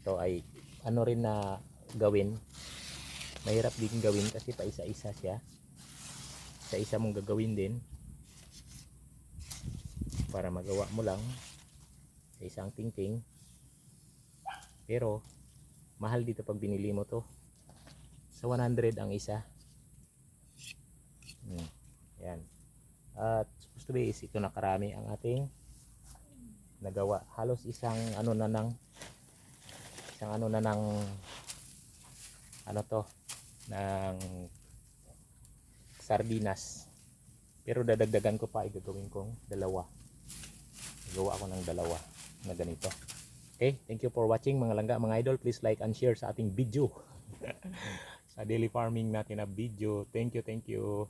ito ay ano rin na gawin. Mahirap din gawin kasi pa isa-isa siya. Sa isa mong gagawin din. Para magawa mo lang sa isang tingting. Pero mahal dito pag binili mo to. Sa 100 ang isa. Hmm. yan. At supposed to be is ito nakarami ang ating nagawa. Halos isang ano na nang isang ano na ng ano to ng sardinas. Pero dadagdagan ko pa igagawin kong dalawa. Gawa ako ng dalawa na ganito. Okay thank you for watching mga langga mga idol. Please like and share sa ating video. Sa daily farming natin na video. Thank you thank you